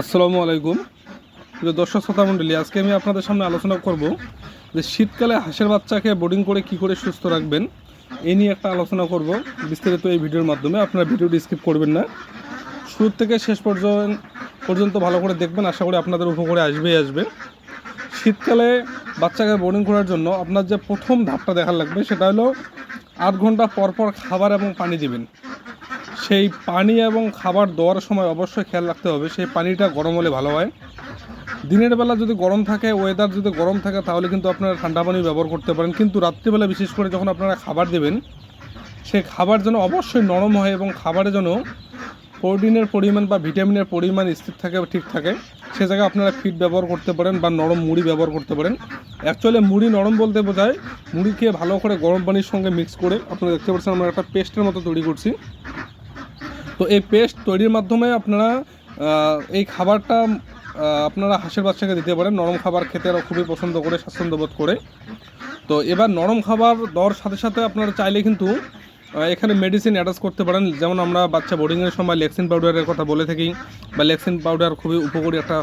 আসসালামু আলাইকুম। প্রিয় দর্শক শ্রোতা মণ্ডলী, আজকে আমি আপনাদের সামনে আলোচনা করব যে শীতকালে হাঁসের বাচ্চাকে বোর্ডিং করে কি করে সুস্থ রাখবেন এই নিয়ে একটা আলোচনা করব। বিস্তারিত এই ভিডিওর মাধ্যমে আপনারা ভিডিওটি স্কিপ করবেন না। শুরু থেকে শেষ পর্যন্ত পর্যন্ত ভালো করে দেখবেন, আশা করি আপনাদের উপকারে আসবেই আসবে। শীতকালে বাচ্চাকে বোর্ডিং করার জন্য আপনার যে প্রথম ধাপটা দেখার লাগবে, সেটা হলো আট ঘণ্টা পর পর খাবার এবং পানি দিবেন। সেই পানি এবং খাবার দেওয়ার সময় অবশ্যই খেয়াল রাখতে হবে। সেই পানিটা গরম হলে ভালো হয়। দিনের বেলা যদি গরম থাকে ওয়েদার যদি গরম থাকে, তাহলে কিন্তু আপনারা ঠান্ডা পানি ব্যবহার করতে পারেন। কিন্তু রাত্রিবেলা বিশেষ করে যখন আপনারা খাবার দেবেন, সেই খাবার যেন অবশ্যই নরম হয় এবং খাবারে যেন প্রোটিনের পরিমাণ বা ভিটামিনের পরিমাণ স্থির থাকে, ঠিক থাকে, সে জায়গায় আপনারা ফিড ব্যবহার করতে পারেন বা নরম মুড়ি ব্যবহার করতে পারেন। অ্যাকচুয়ালি মুড়ি নরম বলতে বোঝায় মুড়িকে ভালো করে গরম পানির সঙ্গে মিক্স করে, আপনারা দেখতে পাচ্ছেন আমরা একটা পেস্টের মতো তৈরি করছি। তো এই পেস্ট তৈরির মাধ্যমে আপনারা এই খাবারটা আপনারা হাঁসের বাচ্চাকে দিতে পারেন। নরম খাবার খেতে আরও খুবই পছন্দ করে স্বাচ্ছন্দ্য বোধ করে। তো এবার নরম খাবার দেওয়ার সাথে সাথে আপনারা চাইলে কিন্তু এখানে মেডিসিন অ্যাটাচ করতে পারেন। যেমন আমরা বাচ্চা বোর্ডিংয়ের সময় লেক্সিন পাউডারের কথা বলে থাকি, বা লেক্সিন পাউডার খুবই উপকারী একটা